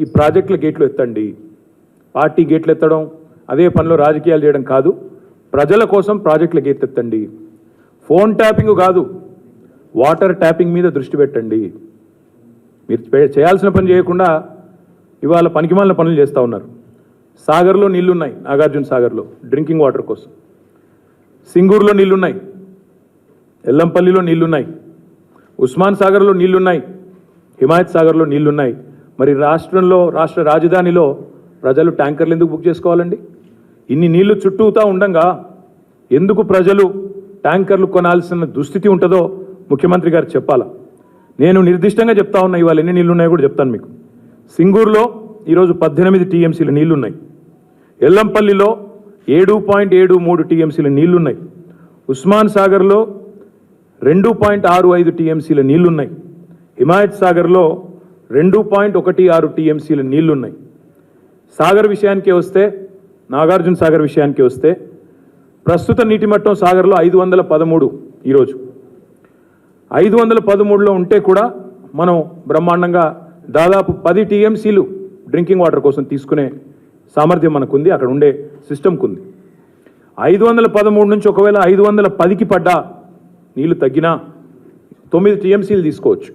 ఈ ప్రాజెక్టుల గేట్లు ఎత్తండి. పార్టీ గేట్లు ఎత్తడం అదే పనిలో రాజకీయాలు చేయడం కాదు. ప్రజల కోసం ప్రాజెక్టుల గేట్లు ఎత్తండి. ఫోన్ ట్యాపింగ్ కాదు వాటర్ ట్యాపింగ్ మీద దృష్టి పెట్టండి. మీరు చేయాల్సిన పని చేయకుండా ఇవాళ పనికిమాలిన పనులు చేస్తూ ఉన్నారు. సాగర్లో నీళ్ళున్నాయి నాగార్జున సాగర్లో డ్రింకింగ్ వాటర్ కోసం. సింగూరులో నీళ్ళున్నాయి ఎల్లంపల్లిలో నీళ్ళున్నాయి ఉస్మాన్ సాగర్లో నీళ్ళున్నాయి హిమాయత్ సాగర్లో నీళ్ళున్నాయి. మరి రాష్ట్రంలో రాష్ట్ర రాజధానిలో ప్రజలు ట్యాంకర్లు ఎందుకు బుక్ చేసుకోవాలండి? ఇన్ని నీళ్ళు చుట్టూతా ఉండంగా ఎందుకు ప్రజలు ట్యాంకర్లు కొనాల్సిన దుస్థితి ఉంటుందో ముఖ్యమంత్రి గారు చెప్పాలా? నేను నిర్దిష్టంగా చెప్తా ఉన్నా ఇవాళ ఎన్ని నీళ్ళు ఉన్నాయో కూడా చెప్తాను మీకు. సింగూరులో ఈరోజు పద్దెనిమిది టీఎంసీల నీళ్ళున్నాయి. ఎల్లంపల్లిలో ఏడు పాయింట్ ఏడు మూడు టీఎంసీల నీళ్ళున్నాయి. ఉస్మాన్ సాగర్లో రెండు పాయింట్ ఆరు ఐదు టీఎంసీల నీళ్ళున్నాయి. హిమాయత్ సాగర్లో రెండు పాయింట్ ఒకటి ఆరు టీఎంసీల నీళ్ళున్నాయి. సాగర్ విషయానికి వస్తే నాగార్జున సాగర్ విషయానికి వస్తే ప్రస్తుత నీటి మట్టం సాగర్లో ఐదు వందల పదమూడు ఈరోజు. ఐదు వందల పదమూడులో ఉంటే కూడా మనం బ్రహ్మాండంగా దాదాపు పది టీఎంసీలు డ్రింకింగ్ వాటర్ కోసం తీసుకునే సామర్థ్యం మనకుంది అక్కడ ఉండే సిస్టమ్కు ఉంది ఐదు వందల పదమూడు నుంచి ఒకవేళ ఐదు వందల పదికి పడ్డా నీళ్ళు తగ్గినా తొమ్మిది టీఎంసీలు తీసుకోవచ్చు.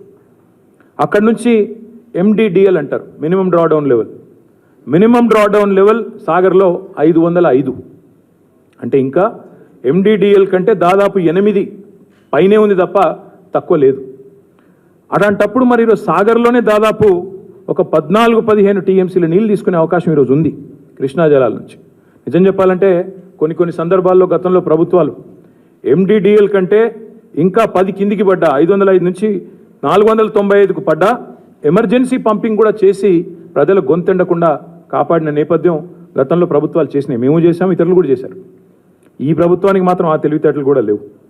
అక్కడ నుంచి ఎండిడిఎల్ అంటారు. Minimum drawdown level minimum drawdown level సాగర్లో ఐదు వందల ఐదు. అంటే ఇంకా ఎండిడిఎల్ కంటే దాదాపు ఎనిమిది పైనే ఉంది తప్ప తక్కువ లేదు. అలాంటప్పుడు మరి ఈరోజు సాగర్లోనే దాదాపు ఒక పద్నాలుగు పదిహేను టీఎంసీల నీళ్ళు తీసుకునే అవకాశం ఈరోజు ఉంది కృష్ణా జలాల నుంచి. నిజం చెప్పాలంటే కొన్ని కొన్ని సందర్భాల్లో గతంలో ప్రభుత్వాలు ఎండిడిఎల్ కంటే ఇంకా పది కిందికి పడ్డ. ఐదు వందల ఐదు నుంచి నాలుగు వందల తొంభై ఐదుకు పడ్డా ఎమర్జెన్సీ పంపింగ్ కూడా చేసి ప్రజలు గొంతెండకుండా కాపాడిన నేపథ్యం గతంలో ప్రభుత్వాలు చేసినాయి. మేము చేసాం ఇతరులు కూడా చేశారు. ఈ ప్రభుత్వానికి మాత్రం ఆ తెలివితేటలు కూడా లేవు.